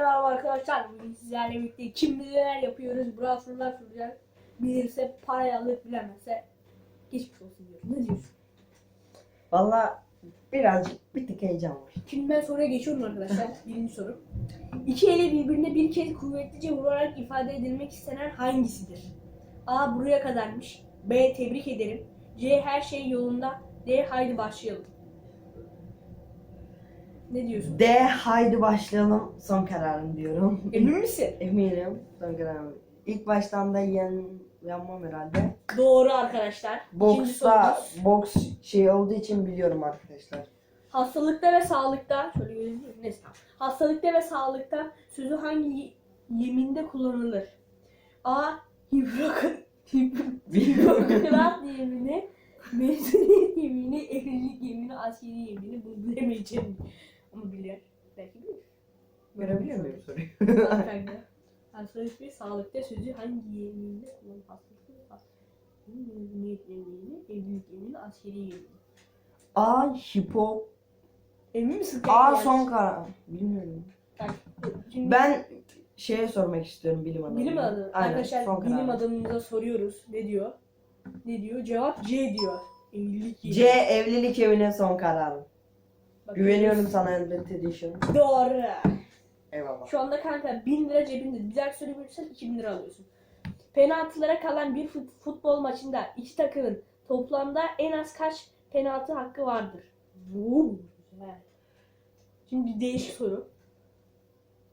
merhaba arkadaşlar. Bugün sizlerle birlikte kim bilir neler yapıyoruz. Brawl Stars soracağız. Bilirse parayı alır bilemezse geçmiş olsun diyorum. Ne diyorsun? Valla birazcık bir tık heyecan var. Şimdi ben soruya geçiyorum arkadaşlar. Birinci soru. İki eli birbirine bir kez kuvvetlice vurarak ifade edilmek istenen hangisidir? A. Buraya kadarmış. B. Tebrik ederim. C. Her şey yolunda. D. Haydi başlayalım. Ne diyorsun? D haydi başlayalım son kararım diyorum. Emin misin? Eminim son kararım. İlk baştan da yen, yanmam herhalde. Doğru arkadaşlar. İkinci Boksta, sorumuz. boks şey olduğu için biliyorum arkadaşlar. Hastalıkta ve sağlıkta şöyle muyum? Neyse. Hastalıkta ve sağlıkta sözü hangi yeminde kullanılır? A. Hipokrat Hipokrat yemini, mezuniyet yemini, evlilik yemini, askeri yemini bunu bilemeyeceğim. Ama bilir. Belki bilir. Görebiliyor muyum soruyu? Hanımefendi. Hastalık ve sağlıkta sözü hangi yeminde kullanılır? Hastalık ve sağlık. Mezuniyet yemini, evlilik yemini, askeri yemini. A hipo. Emin misin? A son karar. Bilmiyorum. Bak, şimdi Ben şeye sormak istiyorum bilim adamı. bilim adamı. Aynen, Arkadaşlar son bilim adamımıza soruyoruz. Ne diyor? Ne diyor? Cevap C diyor. Evlilik yeri. C evlilik evine son kararım. Güveniyorum sana Elbet Edition. Doğru. Eyvallah. Şu anda kanka 1000 lira cebinde. Bir dahaki soruyu bilirsen 2000 lira alıyorsun. Penaltılara kalan bir fut- futbol maçında iki takımın toplamda en az kaç penaltı hakkı vardır? Güzel. Şimdi bir değişik soru.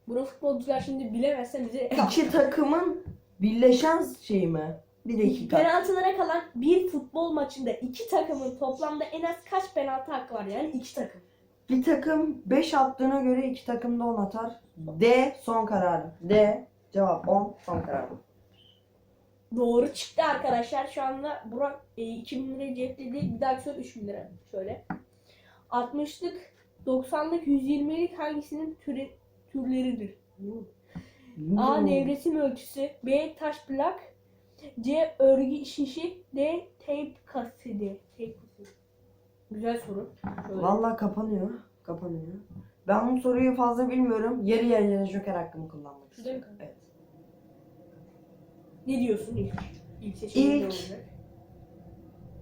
Bunu futbolcular şimdi bilemezse bize İki takımın birleşen şeyi mi? Bir dakika. Penaltılara kalan bir futbol maçında iki takımın toplamda en az kaç penaltı hakkı var? Yani iki takım. Bir takım 5 attığına göre iki takım da 10 atar. D son kararım. D cevap 10 son kararım. Doğru çıktı arkadaşlar. Şu anda Burak e, 2000 liraya cepledi. Bir dahaki soru 3000 lira. Şöyle. 60'lık, 90'lık, 120'lik hangisinin türe, türleridir? A. Nevresim ölçüsü. B. Taş plak. C. Örgü şişi. D. Teyp kaseti. Kaseti. Güzel soru. Şöyle. Vallahi kapanıyor. Kapanıyor. Ben bu soruyu fazla bilmiyorum. Yarı yarıya joker hakkımı kullanmak istiyorum. Evet. Ne diyorsun ilk? İlk ne İlk-?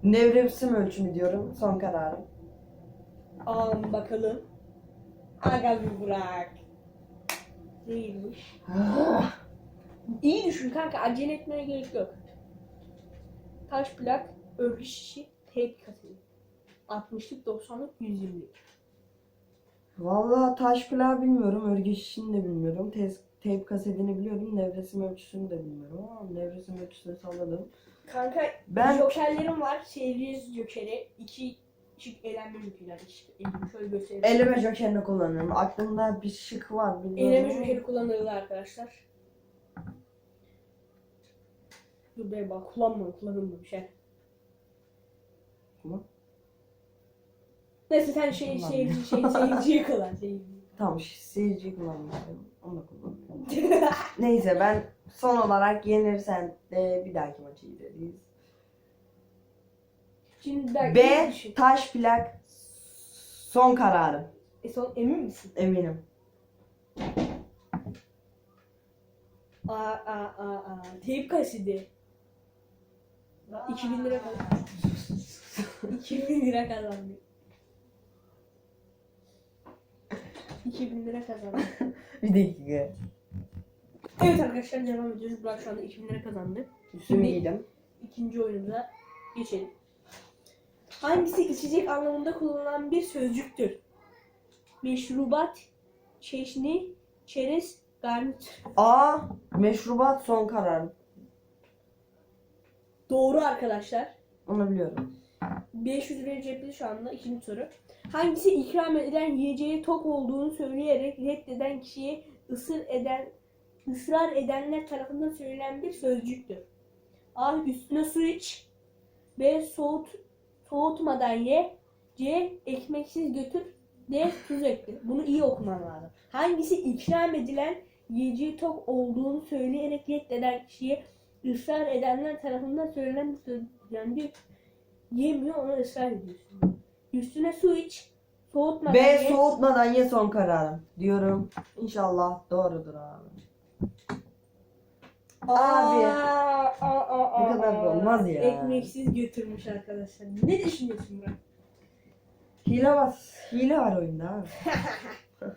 Nevresim ölçümü diyorum. Son kararım. Alalım bakalım. Aga bir bırak. Değilmiş. İyi düşün kanka. Acele etmeye gerek yok. Taş plak, örgü şişi, teyp kaseti. 60'lık, 90'lık, 120'lik. Vallahi taş plağı bilmiyorum. Örgü şişini de bilmiyorum. Tez, teyp kasetini biliyorum. Nevresim ölçüsünü de bilmiyorum. Ama nevresim ölçüsünü salladım. Kanka Ben jokerlerim var. Seyirci jokeri. iki şık elenme jokeri. Şöyle göstereyim. eleme jokerini kullanıyorum. Aklımda bir şık var. Bilmiyorum. Eleme jokeri kullanılır arkadaşlar. Dur be bak kullanma kullanılma bir şey. Tamam. Neyse sen şey şey şey seyirciyi kullan seyirciyi. Tamam seyirciyi kullanmıştım. Onu da kullanıyorum. Neyse ben son olarak yenirsen de bir dahaki maçı gideriz. Şimdi B taş plak son kararım. E son emin misin? Eminim. Aa aa aa aa. Teyp kasidi. 2000 lira kazandı. 2000 lira kazandı. 2000 lira kazandı. Bir dakika. Evet arkadaşlar devam ediyoruz. Burak şu anda 2000 lira kazandı. Üstümü giydim. İkinci oyunumuza geçelim. Hangisi içecek anlamında kullanılan bir sözcüktür? Meşrubat, çeşni, çerez, garnitür. A meşrubat son kararım. Doğru arkadaşlar. Onu biliyorum. 500 liraya cepli şu anda ikinci soru. Hangisi ikram edilen yiyeceğe tok olduğunu söyleyerek reddeden kişiye ısır eden ısrar edenler tarafından söylenen bir sözcüktür? A. Üstüne su iç. B. Soğut, soğutmadan ye. C. Ekmeksiz götür. D. Tuz ekle. Bunu iyi okuman lazım. Hangisi ikram edilen yiyeceğe tok olduğunu söyleyerek reddeden kişiye ısrar edenler tarafından söylenen bir söz yani bir yemiyor ona ısrar ediyorsun. Üstüne su iç. Soğutmadan B ye. soğutmadan ye son kararım diyorum. İnşallah doğrudur abi. Abi. Aa, aa, aa, Bu kadar da olmaz ya. Ekmeksiz götürmüş arkadaşlar. Ne düşünüyorsun Burak? Hile var. Hile var oyunda abi.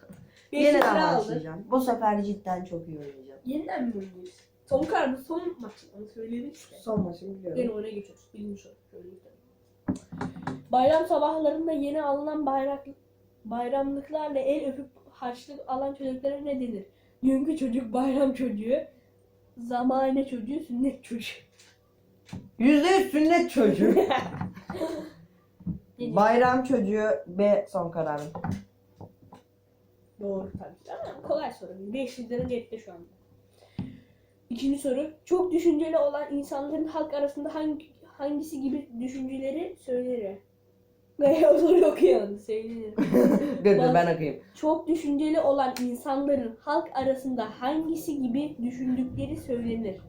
Beş Yeniden lira aldı. başlayacağım. Bu sefer cidden çok iyi oynayacağım. Yeniden mi oynuyoruz? Son kar bu son maç. Onu söyledik işte. Son maçımı biliyorum. Yeni oyuna geçiyoruz. Bilmiş ol. Şöyle gidelim. Bayram sabahlarında yeni alınan bayrak bayramlıklarla el öpüp harçlık alan çocuklara ne denir? Dünkü çocuk bayram çocuğu, zamane çocuğu, sünnet çocuğu. Yüzde yüz sünnet çocuğu. Bayram çocuğu B son kararım. Doğru tabii ki ama kolay soru. 500 lira cepte şu anda. İkinci soru. Çok düşünceli olan insanların halk arasında hangi hangisi gibi düşünceleri söylenir? Ne o soruyu okuyamadım. Söylenir. dur dur ben okuyayım. Çok düşünceli olan insanların halk arasında hangisi gibi düşündükleri söylenir?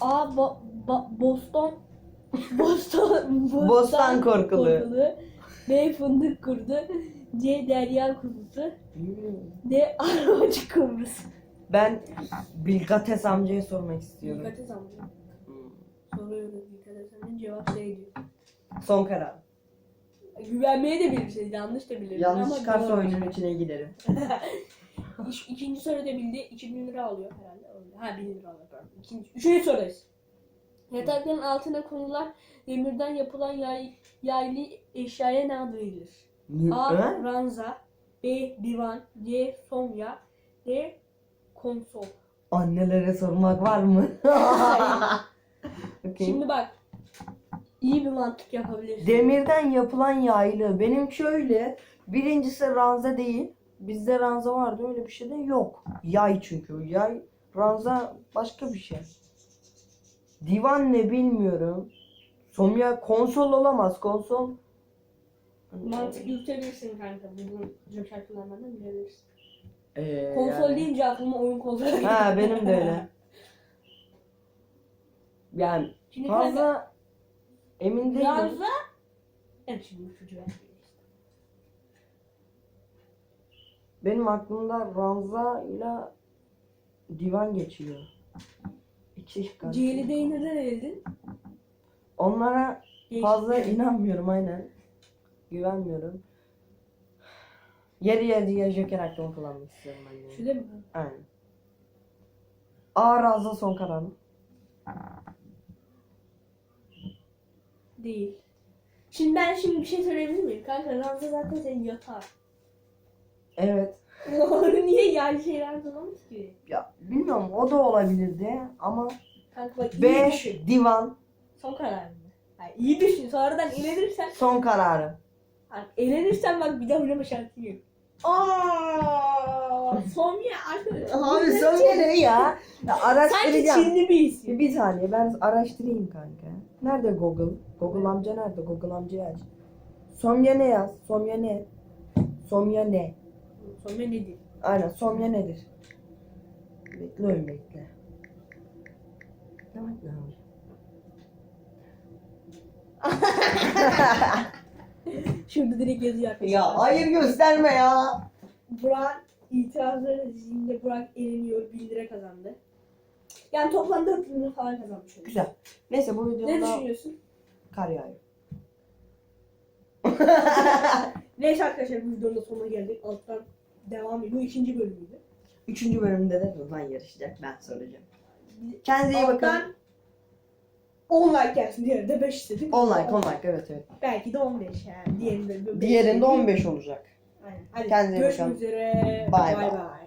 A. Bo- Bo- Boston Boston Bostan korkulu. B. Fındık kurdu C. Derya kuzusu D. Armacı Kıbrıs Ben Bilgates amcaya sormak istiyorum. Dikkat et amca. Amca cevap şey diyor. Son karar. Güvenmeye de bilirsiniz yanlış da bilirsiniz Yanlış ama çıkarsa oyunun içine giderim. İş, ikinci soruda bildi. 2000 lira alıyor herhalde. Öyle. Ha 1000 lira alıyor pardon. İkinci, üçüncü sorudayız. Yatakların altına konulan demirden yapılan yay, yaylı eşyaya ne adı verilir? A. Ranza B. Divan C. Somya D. Konsol. Annelere sormak var mı? Bakayım. Şimdi bak. iyi bir mantık yapabilirsin. Demirden yapılan yaylı. Benim şöyle. Birincisi ranza değil. Bizde ranza vardı öyle bir şey de yok. Yay çünkü. Yay ranza başka bir şey. Divan ne bilmiyorum. Somya konsol olamaz. Konsol Mantık yürütebilirsin kanka. Bunu joker kullanmadan bilebilirsin. Ee, Konsol yani- deyince aklıma oyun konsolu Ha benim de öyle. Yani Şimdi kanka fazla emin değilim. Ranza Evet şimdi çocuğu ver. Benim aklımda ranza ile divan geçiyor. İki karışık. Ceyli'de neden eledin? Onlara fazla Değişik. inanmıyorum aynen. Güvenmiyorum. Yeri yeri yeri joker hakkımı kullanmak istiyorum ben yani. Şöyle mi? Aynen. A ranza son kararım. Değil. Şimdi ben şimdi bir şey söyleyebilir miyim? Kanka Ranza zaten senin yatağı. Evet. Onu niye yani şey Ranza olmuş ki? Ya bilmiyorum o da olabilirdi ama Kanka bak iyi 5 düşün. divan Son kararın mı? Yani iyi düşün. Sonradan elenirsen son kararım. Elenirsen bak bir daha oynama şansın yok. Aaa Somya arkadaş. Abi son ne ya? ya Sanki araştıracağım. Çinli bir isim. Bir, saniye ben araştırayım kanka. Nerede Google? Google amca nerede? Google amcayı aç. Somya ne yaz? Somya ne? Somya ne? Somya nedir? Aynen Somya nedir? Bekle oyun bekle. Demek ne abi? Şurada direkt yazıyor arkadaşlar. Ya hayır gösterme ya. Burak itirazları zihinde Burak eleniyor. 1 lira kazandı. Yani toplam 4 lira falan kazanmış oldu. Güzel. Neyse bu Ne videoda düşünüyorsun? kar yağıyor. Neyse arkadaşlar bu videonun da sonuna geldik. Alttan devam ediyor. Bu ikinci bölümüydü. Üçüncü bölümde de Rıdvan yarışacak. Ben soracağım. Kendinize iyi bakın. Alttan 10 like gelsin. Diğeri de 5 istedik. 10 like 10 like evet evet. Belki de 15 yani. Diğerinde de beş Diğerinde istedik. 15 olacak. Aynen. Hadi Kendinize iyi görüşmek bakın. üzere. Bay bay. bay.